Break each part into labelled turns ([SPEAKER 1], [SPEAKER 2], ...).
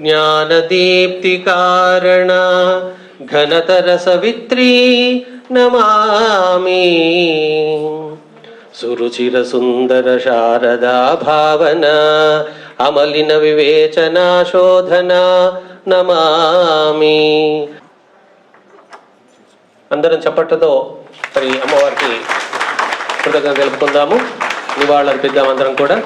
[SPEAKER 1] ज्ञानदीप्तिकारण घनतरसवित्री नमामि सुरुचिरसुन्दर शारदा भावना अमलिन विवेचना शोधना నమామి అందరం చప్పట్లతో మరి అమ్మవారికి కృతజ్ఞత తెలుపుకుందాము నివాళులు అర్పిద్దాం అందరం కూడా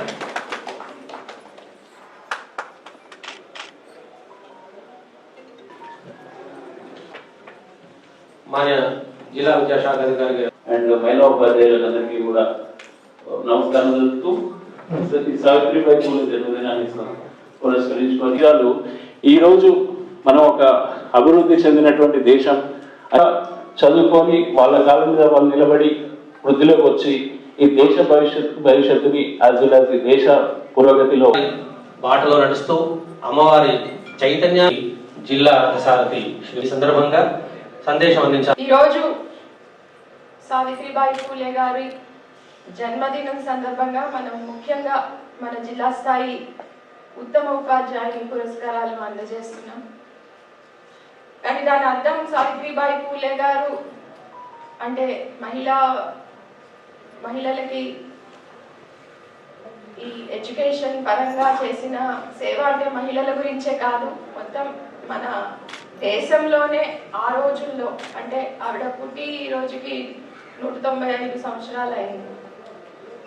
[SPEAKER 1] మన జిల్లా విద్యాశాఖ అధికారి గారు
[SPEAKER 2] అండ్ కూడా నమస్కారం ప్రతి సావిత్రిబాయి పూల జన్మదినాన్ని పురస్కరించుకొని వాళ్ళు ఈ రోజు మనం ఒక అభివృద్ధి చెందినటువంటి దేశం. చదువుకొని వాళ్ళ కాళ్ళ మీద వాళ్ళు నిలబడి వృద్ధిలోకి వచ్చి ఈ దేశ భవిష్యత్ భవిష్యత్తుని యాజ్ వెల్ యాజ్ ఈ దేశ పురోగతిలో
[SPEAKER 1] బాటలో నడుస్తూ అమ్మవారి చైతన్యాన్ని జిల్లా రథసారథి ఈ సందర్భంగా సందేశం అందించారు.
[SPEAKER 3] ఈరోజు సావిత్రిబాయి పూలే గారి జన్మదినం సందర్భంగా మనం ముఖ్యంగా మన జిల్లా స్థాయి ఉత్తమ ఉపాధ్యాయుని పురస్కారాలు అందజేస్తున్నాం. కానీ దాని అర్థం సావిత్రిబాయి పూలే గారు అంటే మహిళా మహిళలకి ఈ ఎడ్యుకేషన్ పరంగా చేసిన సేవ అంటే మహిళల గురించే కాదు మొత్తం మన దేశంలోనే ఆ రోజుల్లో అంటే ఆవిడ పుట్టి ఈ రోజుకి నూట తొంభై ఐదు సంవత్సరాలు అయింది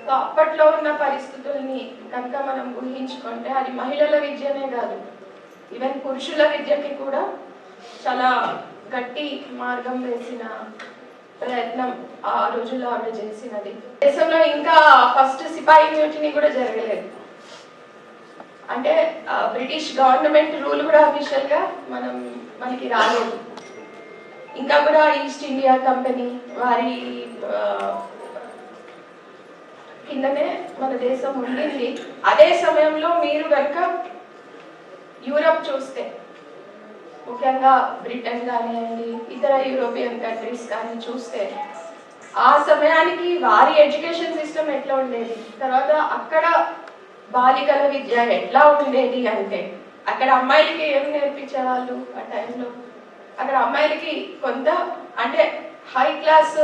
[SPEAKER 3] సో అప్పట్లో ఉన్న పరిస్థితుల్ని కనుక మనం ఊహించుకుంటే అది మహిళల విద్యనే కాదు. ఈవెన్ పురుషుల విద్యకి కూడా చాలా గట్టి మార్గం వేసిన ప్రయత్నం ఆ రోజుల్లో ఆవిడ చేసినది. దేశంలో ఇంకా ఫస్ట్ సిపాయి మ్యూటిని కూడా జరగలేదు. అంటే బ్రిటిష్ గవర్నమెంట్ రూల్ కూడా అఫీషియల్గా మనం మనకి రాలేదు. ఇంకా కూడా ఈస్ట్ ఇండియా కంపెనీ వారి కిందనే మన దేశం ఉండింది. అదే సమయంలో మీరు కనుక యూరప్ చూస్తే ముఖ్యంగా బ్రిటన్ కానివ్వండి ఇతర యూరోపియన్ కంట్రీస్ కానీ చూస్తే ఆ సమయానికి వారి ఎడ్యుకేషన్ సిస్టమ్ ఎట్లా ఉండేది? తర్వాత అక్కడ బాలికల విద్య ఎట్లా ఉండేది అంటే అక్కడ అమ్మాయిలకి ఏం నేర్పించేవాళ్ళు ఆ టైంలో? అక్కడ అమ్మాయిలకి కొంత అంటే హై క్లాస్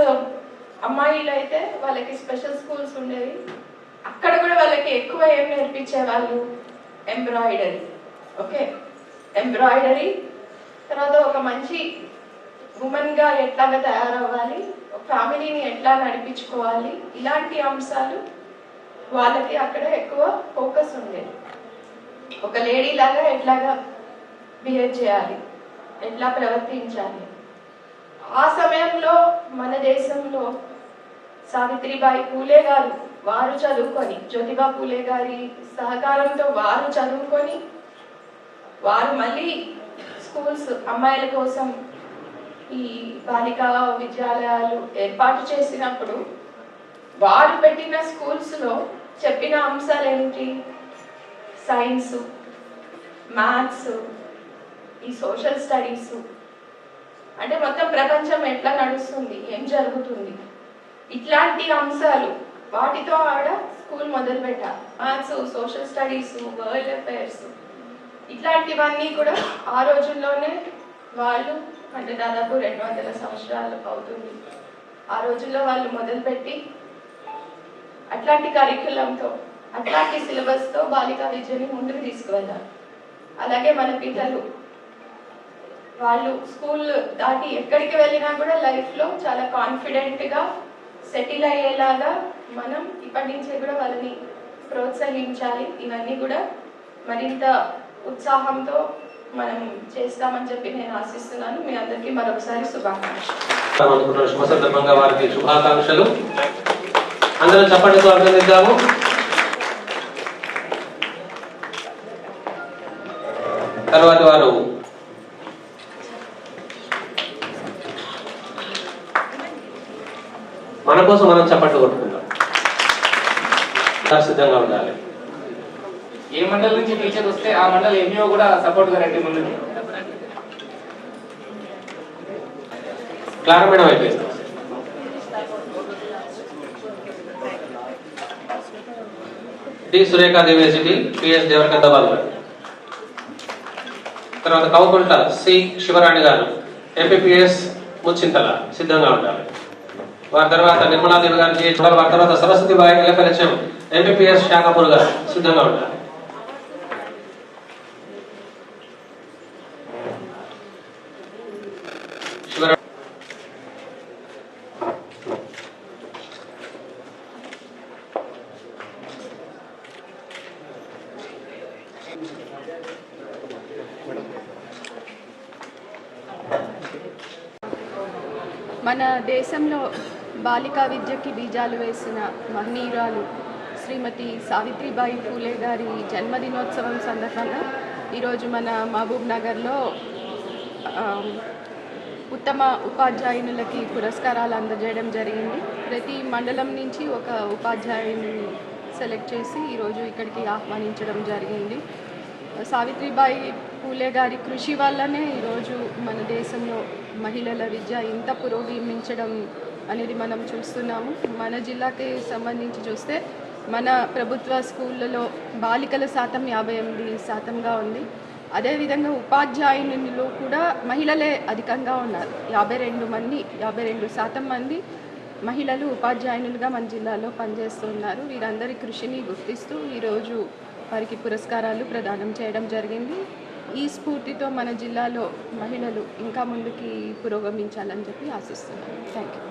[SPEAKER 3] అమ్మాయిలు అయితే వాళ్ళకి స్పెషల్ స్కూల్స్ ఉండేవి. అక్కడ కూడా వాళ్ళకి ఎక్కువ ఏం నేర్పించేవాళ్ళు? ఎంబ్రాయిడరీ ఓకే ఎంబ్రాయిడరీ తర్వాత ఒక మంచి ఉమెన్గా ఎట్లాగా తయారవ్వాలి? ఫ్యామిలీని ఎట్లా నడిపించుకోవాలి? ఇలాంటి అంశాలు వాళ్ళకి అక్కడ ఎక్కువ ఫోకస్ ఉండేది ఒక లేడీ లాగా ఎట్లాగా బిహేవ్ చేయాలి? ఎట్లా ప్రవర్తించాలి? ఆ సమయంలో మన దేశంలో సావిత్రిబాయి పూలే గారు వారు చదువుకొని జ్యోతిబా పూలే గారి సహకారంతో వారు చదువుకొని వారు మళ్ళీ స్కూల్స్ అమ్మాయిల కోసం ఈ బాలికా విద్యాలయాలు ఏర్పాటు చేసినప్పుడు వారు పెట్టిన స్కూల్స్లో చెప్పిన అంశాలు ఏమిటి సైన్స్ మ్యాథ్స్ ఈ సోషల్ స్టడీస్. అంటే మొత్తం ప్రపంచం ఎట్లా నడుస్తుంది? ఏం జరుగుతుంది? ఇట్లాంటి అంశాలు వాటితో ఆవిడ స్కూల్ మొదలు పెట్టాలి maths social studies world affairs. ఇట్లాంటివన్నీ కూడా ఆ రోజుల్లోనే వాళ్ళు అంటే దాదాపు రెండు వందల సంవత్సరాలు అవుతుంది. ఆ రోజుల్లో వాళ్ళు మొదలుపెట్టి అట్లాంటి కరికులంతో అట్లాంటి సిలబస్తో బాలికా విద్యని ముందుకు తీసుకువెళ్ళాలి అలాగే మన పిల్లలు వాళ్ళు స్కూల్ దాటి ఎక్కడికి వెళ్ళినా కూడా లైఫ్లో చాలా కాన్ఫిడెంట్గా సెటిల్ అయ్యేలాగా మనం ఇప్పటి నుంచే కూడా వాళ్ళని ప్రోత్సహించాలి. ఇవన్నీ కూడా మరింత ఉత్సాహంతో మనం చేస్తామని చెప్పి నేను ఆశిస్తున్నాను. మీ అందరికీ మరొకసారి శుభాకాంక్షలు.
[SPEAKER 1] శుభ సందర్భంగా వారికి శుభాకాంక్షలు. అందరం చప్పటితో అభినందిద్దాము. తర్వాత వారు. మన కోసం మనం చప్పట్లు కొట్టుకుందాం. సిద్ధంగా ఉండాలి.
[SPEAKER 4] ఏ మండలి నుంచి టీచర్ వస్తే ఆ మండలి ఎంఈఓ కూడా సపోర్ట్గా రండి ముందుకి.
[SPEAKER 1] క్లారా మేడం అయిపోయింది. డి సురేఖా దేవేసిటి పిఎస్ దేవరకద్ద వాళ్ళు తర్వాత కవకుంట సి శివరాణి గారు ఎంపీపీఎస్ ముచ్చింతల సిద్ధంగా ఉండాలి. వారి తర్వాత నిర్మలాదేవి గారు వారి తర్వాత సరస్వతి బాయి ఎల్ఎఫ్ఎల్హెచ్ఎం ఎంపీపీఎస్ శాఖపూర్ గారు సిద్ధంగా ఉండాలి.
[SPEAKER 3] మన దేశంలో బాలికా విద్యకి బీజాలు వేసిన మహనీయురాలు శ్రీమతి సావిత్రిబాయి ఫూలే గారి జన్మదినోత్సవం సందర్భంగా ఈరోజు మన మహబూబ్ నగర్లో ఉత్తమ ఉపాధ్యాయునులకి పురస్కారాలు అందజేయడం జరిగింది. ప్రతి మండలం నుంచి ఒక ఉపాధ్యాయుని సెలెక్ట్ చేసి ఈరోజు ఇక్కడికి ఆహ్వానించడం జరిగింది. సావిత్రిబాయి పూలే గారి కృషి వల్లనే ఈరోజు మన దేశంలో మహిళల విద్య ఇంత పురోగమించడం అనేది మనం చూస్తున్నాము. మన జిల్లాకి సంబంధించి చూస్తే మన ప్రభుత్వ స్కూళ్ళలో బాలికల శాతం యాభై ఎనిమిది శాతంగా ఉంది. అదేవిధంగా ఉపాధ్యాయునిలో కూడా మహిళలే అధికంగా ఉన్నారు. యాభై రెండు మంది యాభై రెండు శాతం మంది మహిళలు ఉపాధ్యాయునులుగా మన జిల్లాలో పనిచేస్తున్నారు. వీరందరి కృషిని గుర్తిస్తూ ఈరోజు వారికి పురస్కారాలు ప్రదానం చేయడం జరిగింది. ఈ స్ఫూర్తితో మన జిల్లాలో మహిళలు ఇంకా ముందుకి పురోగమించాలని చెప్పి ఆశిస్తున్నాను. Thank you